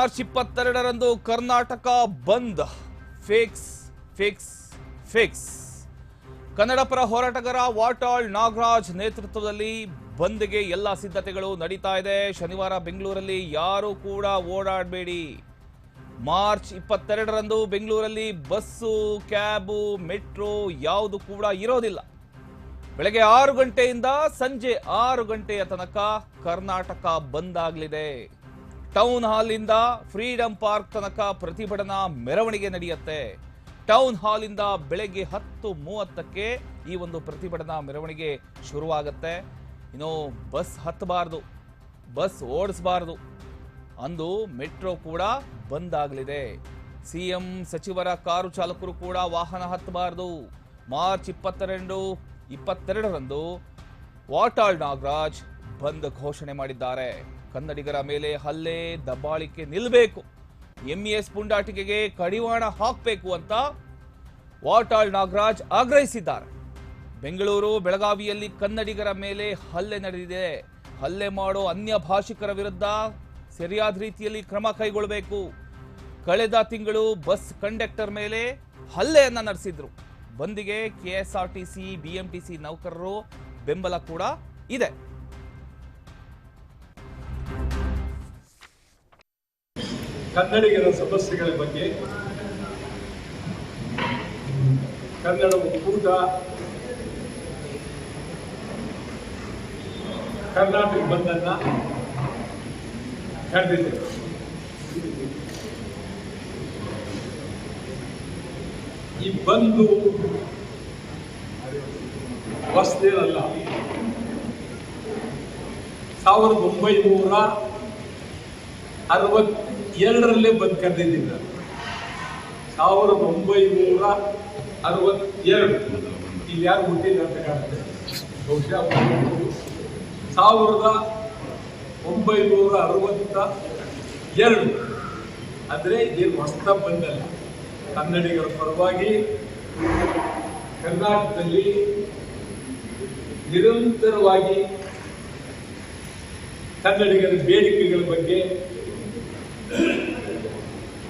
March ಇಪ್ಪತ್ತೆರಡರಂದು Karnataka bandh. Fix fix fix. Kannada ಪರ ಹೋರಾಟಗಾರ ವಾಟಾಳ್ ನಾಗರಾಜ್ ನೇತೃತ್ವದಲ್ಲಿ ಬಂದ್ಗೆ ಎಲ್ಲ ಸಿದ್ಧತೆಗಳು ನಡೀತಾ ಇದೆ. ಶನಿವಾರ ಬೆಂಗಳೂರಲ್ಲಿ ಯಾರು ಕೂಡ ಓಡಾಡಬೇಡಿ. ಮಾರ್ಚ್ ಇಪ್ಪತ್ತೆರಡರಂದು ಬೆಂಗಳೂರಲ್ಲಿ ಬಸ್ಸು, ಕ್ಯಾಬು, ಮೆಟ್ರೋ ಯಾವುದು ಕೂಡ ಇರೋದಿಲ್ಲ. ಬೆಳಗ್ಗೆ ಆರು ಗಂಟೆಯಿಂದ ಸಂಜೆ ಆರು ಗಂಟೆಯ ತನಕ ಕರ್ನಾಟಕ ಬಂದ್ ಆಗಲಿದೆ. ಟೌನ್ ಹಾಲ್ನಿಂದ ಫ್ರೀಡಂ ಪಾರ್ಕ್ ತನಕ ಪ್ರತಿಭಟನಾ ಮೆರವಣಿಗೆ ನಡೆಯುತ್ತೆ. ಟೌನ್ ಹಾಲಿಂದ ಬೆಳಗ್ಗೆ ಹತ್ತು ಮೂವತ್ತಕ್ಕೆ ಈ ಒಂದು ಪ್ರತಿಭಟನಾ ಮೆರವಣಿಗೆ ಶುರುವಾಗುತ್ತೆ. ಇನ್ನು ಬಸ್ ಹತ್ತಬಾರ್ದು, ಬಸ್ ಓಡಿಸಬಾರ್ದು. ಅಂದು ಮೆಟ್ರೋ ಕೂಡ ಬಂದ್ ಆಗಲಿದೆ ಸಿಎಂ ಸಚಿವರ ಕಾರು ಚಾಲಕರು ಕೂಡ ವಾಹನ ಹತ್ತಬಾರ್ದು. ಮಾರ್ಚ್ ಇಪ್ಪತ್ತೆರಡು, ಇಪ್ಪತ್ತೆರಡರಂದು ವಾಟಾಳ್ ನಾಗರಾಜ್ ಬಂದ್ ಘೋಷಣೆ ಮಾಡಿದ್ದಾರೆ. ಕನ್ನಡಿಗರ ಮೇಲೆ ಹಲ್ಲೆ, ದಬ್ಬಾಳಿಕೆ ನಿಲ್ಲಬೇಕು ಎಂಇಎಸ್ ಪುಂಡಾಟಿಕೆಗೆ ಕಡಿವಾಣ ಹಾಕಬೇಕು ಅಂತ ವಾಟಾಳ್ ನಾಗರಾಜ್ ಆಗ್ರಹಿಸಿದ್ದಾರೆ. ಬೆಂಗಳೂರು, ಬೆಳಗಾವಿಯಲ್ಲಿ ಕನ್ನಡಿಗರ ಮೇಲೆ ಹಲ್ಲೆ ನಡೆದಿದೆ. ಹಲ್ಲೆ ಮಾಡೋ ಅನ್ಯ ಭಾಷಿಕರ ವಿರುದ್ಧ ಸರಿಯಾದ ರೀತಿಯಲ್ಲಿ ಕ್ರಮ ಕೈಗೊಳ್ಳಬೇಕು. ಕಳೆದ ತಿಂಗಳು ಬಸ್ ಕಂಡಕ್ಟರ್ ಮೇಲೆ ಹಲ್ಲೆಯನ್ನ ನಡೆಸಿದ್ರು. ಬಂದಿಗೆ ಕೆಎಸ್ಆರ್ಟಿಸಿ ಬಿಎಂಟಿಸಿ ನೌಕರರು ಬೆಂಬಲ ಕೂಡ ಇದೆ. ಕನ್ನಡಿಗರ ಸಮಸ್ಯೆಗಳ ಬಗ್ಗೆ ಕನ್ನಡ ಒಕ್ಕೂಟ ಕರ್ನಾಟಕ ಬಂದನ್ನ ಕರೆದಿದೆ. ಈ ಬಂದು ಹೊಸದೇನಲ್ಲ ಸಾವಿರದ ಒಂಬೈನೂರ ಅರವತ್ತೆರಡರಲ್ಲೇ ಬಂದು ಕರೆದಿದ್ದೀನಿ ಸಾವಿರದ ಒಂಬೈನೂರ ಅರವತ್ತೆರಡು. ಇಲ್ಲಿ ಯಾರು ಹುಟ್ಟಿಲ್ಲ ಅಂತ ಕಾಣುತ್ತೆ. ಬಹುಶಃ ಸಾವಿರದ ಒಂಬೈನೂರ ಅರವತ್ತ ಎರಡು ಅಂದರೆ ಇದೇನು ಹೊಸ್ತ ಬಂದಲ್ಲ ಕನ್ನಡಿಗರ ಪರವಾಗಿ ಕರ್ನಾಟಕದಲ್ಲಿ ನಿರಂತರವಾಗಿ ಕನ್ನಡಿಗರ ಬೇಡಿಕೆಗಳ ಬಗ್ಗೆ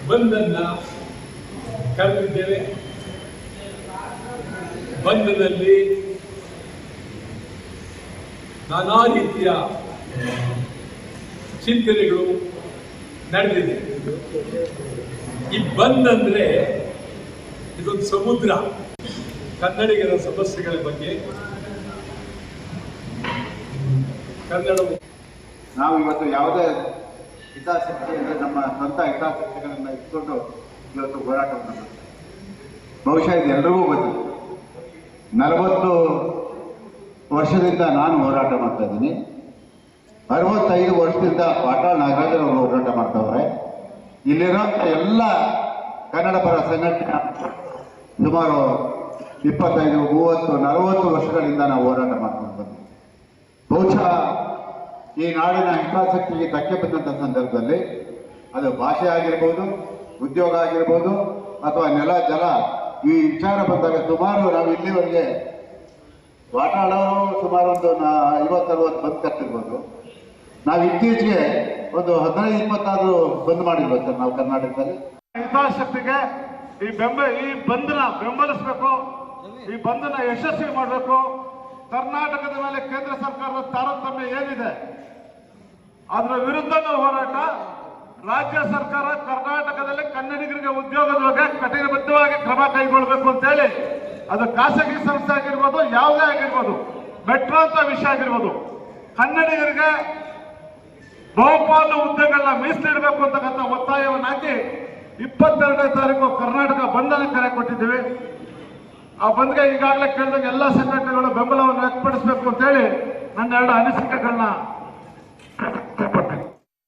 ಬಂದನ್ನ ಕರೆದಿದ್ದೇವೆ. ಬಂದದಲ್ಲಿ ನಾನಾ ರೀತಿಯ ಚಿಂತನೆಗಳು ನಡೆದಿದೆ. ಈ ಬಂದ್ ಅಂದ್ರೆ ಇದೊಂದು ಸಮುದ್ರ. ಕನ್ನಡಿಗರ ಸಮಸ್ಯೆಗಳ ಬಗ್ಗೆ ಕನ್ನಡ ನಾವು ಇವತ್ತು ಯಾವುದೇ ಹಿತಾಸಕ್ತಿ ಅಂದರೆ ನಮ್ಮ ಸ್ವಂತ ಹಿತಾಸಕ್ತಿಗಳನ್ನು ಇಟ್ಕೊಂಡು ಇವತ್ತು ಹೋರಾಟವನ್ನು ಮಾಡ್ತೀವಿ ಬಹುಶಃ ಇದೆಲ್ಲರಿಗೂ ಗೊತ್ತು. ನಲವತ್ತು ವರ್ಷದಿಂದ ನಾನು ಹೋರಾಟ ಮಾಡ್ತಾ ಇದ್ದೀನಿ. ಅರವತ್ತೈದು ವರ್ಷದಿಂದ ಪಾಟಾಳ್ ನಾಗರಾಜರು ಅವರು ಹೋರಾಟ ಮಾಡ್ತಾವ್ರೆ. ಇಲ್ಲಿರೋಂಥ ಎಲ್ಲ ಕನ್ನಡ ಪರ ಸಂಘಟನೆ ಸುಮಾರು ಇಪ್ಪತ್ತೈದು, ಮೂವತ್ತು, ನಲವತ್ತು ವರ್ಷಗಳಿಂದ ನಾವು ಹೋರಾಟ ಮಾಡ್ಕೊಂಡು ಬಹುಶಃ ಈ ನಾಡಿನ ಹಿತಾಸಕ್ತಿಗೆ ಧಕ್ಕೆ ಬಂದಂಥ ಸಂದರ್ಭದಲ್ಲಿ ಅದು ಭಾಷೆ ಆಗಿರ್ಬೋದು, ಉದ್ಯೋಗ ಆಗಿರ್ಬೋದು ಅಥವಾ ನೆಲ, ಜಲ, ಈ ವಿಚಾರ ಬಂದಾಗ ಸುಮಾರು ನಾವು ಇಲ್ಲಿವರೆಗೆ ವಾಟಾಳವರು ಸುಮಾರು ಒಂದು ನಾ ಐವತ್ತರವತ್ತು ಬಂದ್ ಕಟ್ಟಿರ್ಬೋದು. ನಾವು ಇತ್ತೀಚೆಗೆ ಒಂದು ಹದಿನೈದು, ಇಪ್ಪತ್ತಾದರೂ ಬಂದ್ ಮಾಡಿಲ್ವ ಸರ್ ನಾವು ಕರ್ನಾಟಕದಲ್ಲಿ. ಹಿತಾಸಕ್ತಿಗೆ ಈ ಬೆಂಬಲ ಈ ಬಂಧನ ಬೆಂಬಲಿಸಬೇಕು, ಈ ಬಂಧನ ಯಶಸ್ವಿ ಮಾಡಬೇಕು. ಕರ್ನಾಟಕದ ಮೇಲೆ ಕೇಂದ್ರ ಸರ್ಕಾರದ ತಾರತಮ್ಯ ಏನಿದೆ, ಅದರ ವಿರುದ್ಧನೂ ಹೋರಾಟ, ರಾಜ್ಯ ಸರ್ಕಾರ ಕರ್ನಾಟಕದಲ್ಲಿ ಕನ್ನಡಿಗರಿಗೆ ಉದ್ಯೋಗದ ಬಗ್ಗೆ ಕಠಿಣಬದ್ಧವಾಗಿ ಕ್ರಮ ಕೈಗೊಳ್ಳಬೇಕು ಅಂತೇಳಿ, ಅದು ಖಾಸಗಿ ಸಂಸ್ಥೆ ಆಗಿರ್ಬೋದು, ಯಾವುದೇ ಆಗಿರ್ಬೋದು, ಮೆಟ್ರೋ ಅಂತ ವಿಷಯ ಆಗಿರ್ಬೋದು, ಕನ್ನಡಿಗರಿಗೆ ಬಹುಪಾಲು ಹುದ್ದೆಗಳನ್ನ ಮೀಸಲಿಡಬೇಕು ಅಂತಕ್ಕಂಥ ಒತ್ತಾಯವನ್ನು ಹಾಕಿ ಇಪ್ಪತ್ತೆರಡನೇ ತಾರೀಕು ಕರ್ನಾಟಕ ಬಂಧನ ಕರೆ ಕೊಟ್ಟಿದ್ದೀವಿ. ಆ ಬಂದ್ಗೆ ಈಗಾಗಲೇ ಕೇಳಿದಾಗ ಎಲ್ಲ ಸಂಘಟನೆಗಳು ಬೆಂಬಲವನ್ನು ವ್ಯಕ್ತಪಡಿಸಬೇಕು ಅಂತೇಳಿ ನನ್ನ ಎರಡು ಅನಿಸಿಕೆಗಳನ್ನ